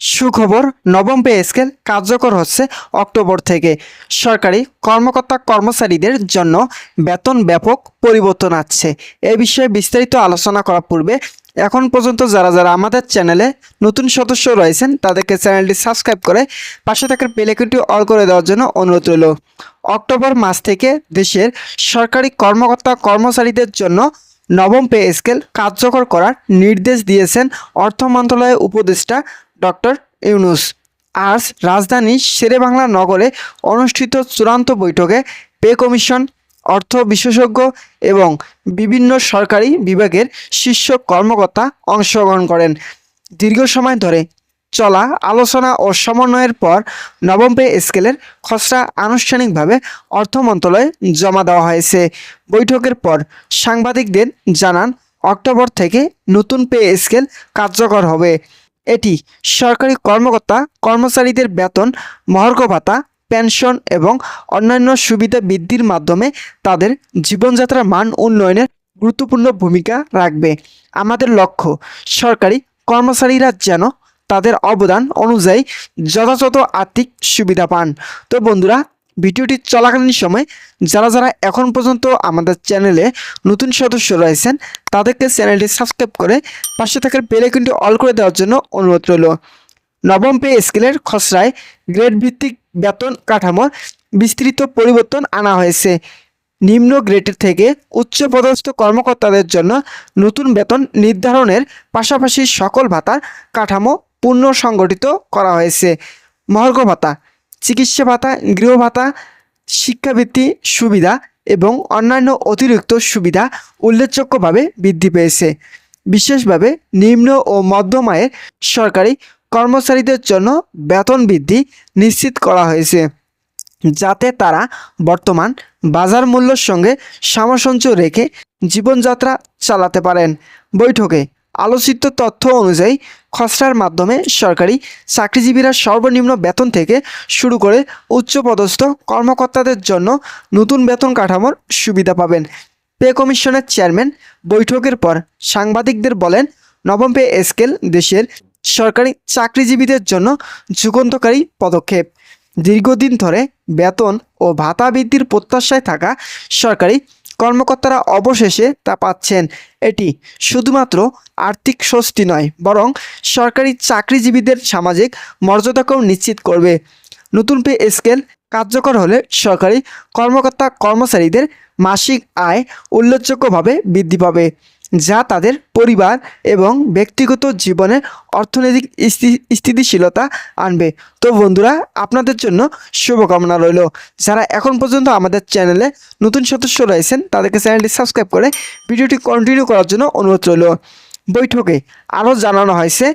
সুখবর, নবম pay scale কার্যকর হচ্ছে অক্টোবর থেকে। সরকারি কর্মকর্তা কর্মচারীদের জন্য বেতন ব্যাপক পরিবর্তন আসছে। এ বিষয়ে বিস্তারিত আলোচনা করার পূর্বে এখন পর্যন্ত যারা যারা আমাদের চ্যানেলে নতুন সদস্য রয়েছেন, তাদেরকে চ্যানেলটি সাবস্ক্রাইব করে পাশে থাকার বেলেকনটি অল করে দেওয়ার জন্য অনুরোধ রইল। অক্টোবর মাস থেকে দেশের সরকারি কর্মকর্তা কর্মচারীদের জন্য নবম পে স্কেল কার্যকর করার নির্দেশ দিয়েছেন অর্থ মন্ত্রণালয়ের উপদেষ্টা ডক্টর ইউনুস। আজ রাজধানী শেরেবাংলা নগরে অনুষ্ঠিত চূড়ান্ত বৈঠকে পে কমিশন, অর্থ বিশেষজ্ঞ এবং বিভিন্ন সরকারি বিভাগের শীর্ষ কর্মকর্তা অংশগ্রহণ করেন। দীর্ঘ সময় ধরে চলা আলোচনা ও সমন্বয়ের পর নবম পে স্কেলের খসড়া আনুষ্ঠানিকভাবে অর্থ মন্ত্রণালয়ে জমা দেওয়া হয়েছে। বৈঠকের পর সাংবাদিকদের জানান, অক্টোবর থেকে নতুন পে স্কেল কার্যকর হবে। এটি সরকারি কর্মকর্তা, কর্মচারীদের বেতন, মহার্ঘ ভাতা, পেনশন এবং অন্যান্য সুবিধা বৃদ্ধির মাধ্যমে তাদের জীবনযাত্রার মান উন্নয়নের গুরুত্বপূর্ণ ভূমিকা রাখবে। আমাদের লক্ষ্য, সরকারি কর্মচারীরা যেন তাদের অবদান অনুযায়ী যথাযথ আর্থিক সুবিধা পান। তো বন্ধুরা ভিডিওটি চলাকালীন সময় যারা যারা এখন পর্যন্ত আমাদের চ্যানেলে নতুন সদস্য রয়েছেন, তাদেরকে চ্যানেলটি সাবস্ক্রাইব করে পাশে থাকার বেলাইকনটি অল করে দেওয়ার জন্য অনুরোধ রইল। নবম পে স্কেলের খসড়ায় গ্রেড ভিত্তিক বেতন কাঠামোর বিস্তৃত পরিবর্তন আনা হয়েছে। নিম্ন গ্রেডের থেকে উচ্চ পদস্থ কর্মকর্তাদের জন্য নতুন বেতন নির্ধারণের পাশাপাশি সকল ভাতার কাঠামো পুনঃসংগঠিত করা হয়েছে। মহার্ঘ ভাতা চিকিৎসা ভাতা, গৃহ ভাতা, শিক্ষাবৃত্তি সুবিধা এবং অন্যান্য অতিরিক্ত সুবিধা উল্লেখযোগ্যভাবে বৃদ্ধি পেয়েছে। বিশেষভাবে নিম্ন ও মধ্যম আয়ের সরকারি কর্মচারীদের জন্য বেতন বৃদ্ধি নিশ্চিত করা হয়েছে, যাতে তারা বর্তমান বাজার মূল্যের সঙ্গে সামঞ্জস্য রেখে জীবনযাত্রা চালাতে পারেন। বৈঠকে আলোচিত তথ্য অনুযায়ী খসড়ার মাধ্যমে সরকারি চাকরিজীবীরা সর্বনিম্ন বেতন থেকে শুরু করে উচ্চপদস্থ কর্মকর্তাদের জন্য নতুন বেতন কাঠামোর সুবিধা পাবেন। পে কমিশনের চেয়ারম্যান বৈঠকের পর সাংবাদিকদের বলেন, নবম পে স্কেল দেশের সরকারি চাকরিজীবীদের জন্য যুগান্তকারী পদক্ষেপ। দীর্ঘদিন ধরে বেতন ও ভাতা বৃদ্ধির প্রত্যাশায় থাকা সরকারি কর্মকর্তারা অবশেষে তা পাচ্ছেন। এটি শুধুমাত্র আর্থিক স্বস্তি নয়, বরং সরকারি চাকরিজীবীদের সামাজিক মর্যাদাকেও নিশ্চিত করবে। নতুন পে স্কেল কার্যকর হলে সরকারি কর্মকর্তা কর্মচারীদের মাসিক আয় উল্লেখযোগ্যভাবে বৃদ্ধি পাবে। যা তাদের পরিবার এবং ব্যক্তিগত জীবনে অর্থনৈতিক স্থিতিশীলতা আনবে। তো বন্ধুরা, আপনাদের জন্য শুভকামনা রইল। যারা এখন পর্যন্ত আমাদের চ্যানেলে নতুন সদস্য রয়েছেন, তাদেরকে চ্যানেলটি সাবস্ক্রাইব করে ভিডিওটি কন্টিনিউ করার জন্য অনুরোধ রইল। বৈঠকে আরও জানানো হয়েছে,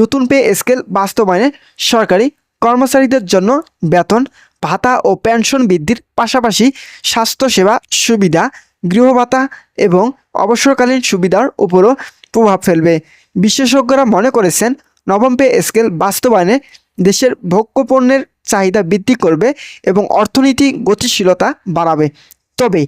নতুন পে স্কেল বাস্তবায়নে সরকারি কর্মচারীদের জন্য বেতন, ভাতা ও পেনশন বৃদ্ধির পাশাপাশি স্বাস্থ্যসেবা সুবিধা গৃহ ভাতা এবং অবসরকালীন সুবিধার উপরও প্রভাব ফেলবে। বিশেষজ্ঞরা মনে করেছেন, নবম পে স্কেল বাস্তবায়নে দেশের ভোগ্যপণ্যের চাহিদা বৃদ্ধি করবে এবং অর্থনীতি গতিশীলতা বাড়াবে। তবে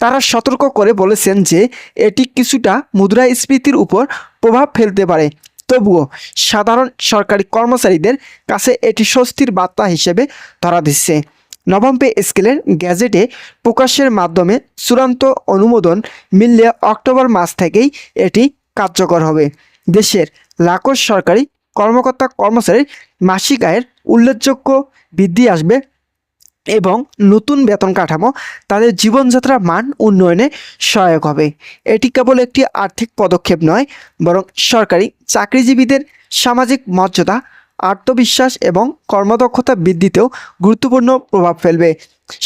তারা সতর্ক করে বলেছেন যে, এটি কিছুটা মুদ্রাস্ফীতির উপর প্রভাব ফেলতে পারে। তবুও সাধারণ সরকারি কর্মচারীদের কাছে এটি স্বস্তির বার্তা হিসেবে ধরা দিচ্ছে। নবম পে স্কেলের গ্যাজেটে প্রকাশের মাধ্যমে চূড়ান্ত অনুমোদন মিললে অক্টোবর মাস থেকেই এটি কার্যকর হবে। দেশের লাখো সরকারি কর্মকর্তা কর্মচারীর মাসিক আয়ের উল্লেখযোগ্য বৃদ্ধি আসবে এবং নতুন বেতন কাঠামো তাদের জীবনযাত্রার মান উন্নয়নে সহায়ক হবে। এটি কেবল একটি আর্থিক পদক্ষেপ নয়, বরং সরকারি চাকরিজীবীদের সামাজিক মর্যাদা আত্মবিশ্বাস এবং কর্মদক্ষতা বৃদ্ধিতেও গুরুত্বপূর্ণ প্রভাব ফেলবে।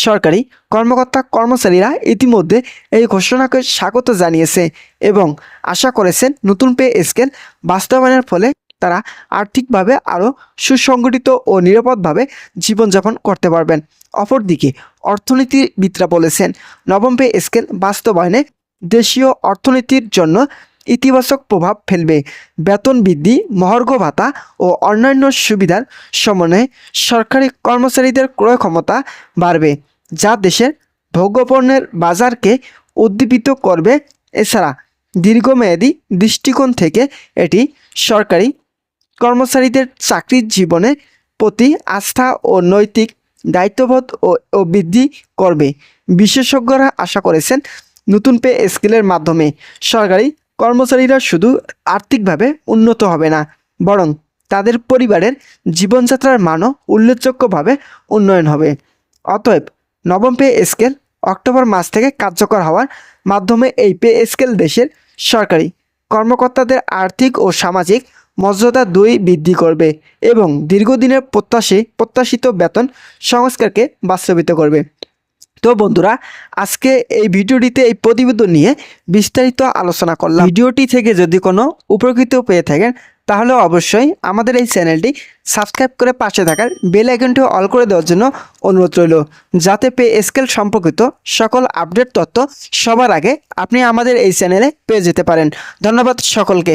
সরকারি কর্মকর্তা কর্মচারীরা ইতিমধ্যে এই ঘোষণাকে স্বাগত জানিয়েছে এবং আশা করেছেন নতুন পে স্কেল বাস্তবায়নের ফলে তারা আর্থিকভাবে আরও সুসংগঠিত ও নিরাপদভাবে জীবনযাপন করতে পারবেন। অপরদিকে অর্থনীতিবিদরা বলেছেন, নবম পে স্কেল বাস্তবায়নে দেশীয় অর্থনীতির জন্য ইতিবাচক প্রভাব ফেলবে। বেতন বৃদ্ধি, মহার্ঘ ভাতা ও অন্যান্য সুবিধার সমন্বয়ে সরকারি কর্মচারীদের ক্রয় ক্ষমতা বাড়বে, যা দেশের ভোগ্যপণ্যের বাজারকে উদ্দীপিত করবে। এছাড়া দীর্ঘমেয়াদী দৃষ্টিকোণ থেকে এটি সরকারি কর্মচারীদের চাকরির জীবনে প্রতি আস্থা ও নৈতিক দায়িত্ববোধ ও ও বৃদ্ধি করবে। বিশেষজ্ঞরা আশা করেছেন, নতুন পে স্কেলের মাধ্যমে সরকারি কর্মচারীরা শুধু আর্থিকভাবে উন্নত হবে না, বরং তাদের পরিবারের জীবনযাত্রার মানও উল্লেখযোগ্যভাবে উন্নয়ন হবে। অতএব নবম পে স্কেল অক্টোবর মাস থেকে কার্যকর হওয়ার মাধ্যমে এই পে স্কেল দেশের সরকারি কর্মকর্তাদের আর্থিক ও সামাজিক মর্যাদা দুই বৃদ্ধি করবে এবং দীর্ঘদিনের প্রত্যাশী প্রত্যাশিত বেতন সংস্কারকে বাস্তবিত করবে। তো বন্ধুরা, আজকে এই ভিডিওটিতে এই প্রতিবেদন নিয়ে বিস্তারিত আলোচনা করলাম। ভিডিওটি থেকে যদি কোনো উপকৃত পেয়ে থাকেন, তাহলে অবশ্যই আমাদের এই চ্যানেলটি সাবস্ক্রাইব করে পাশে থাকার বেল আইকনটি অল করে দেওয়ার জন্য অনুরোধ রইল। যাতে পে স্কেল সম্পর্কিত সকল আপডেট তথ্য সবার আগে আপনি আমাদের এই চ্যানেলে পেয়ে যেতে পারেন। ধন্যবাদ সকলকে।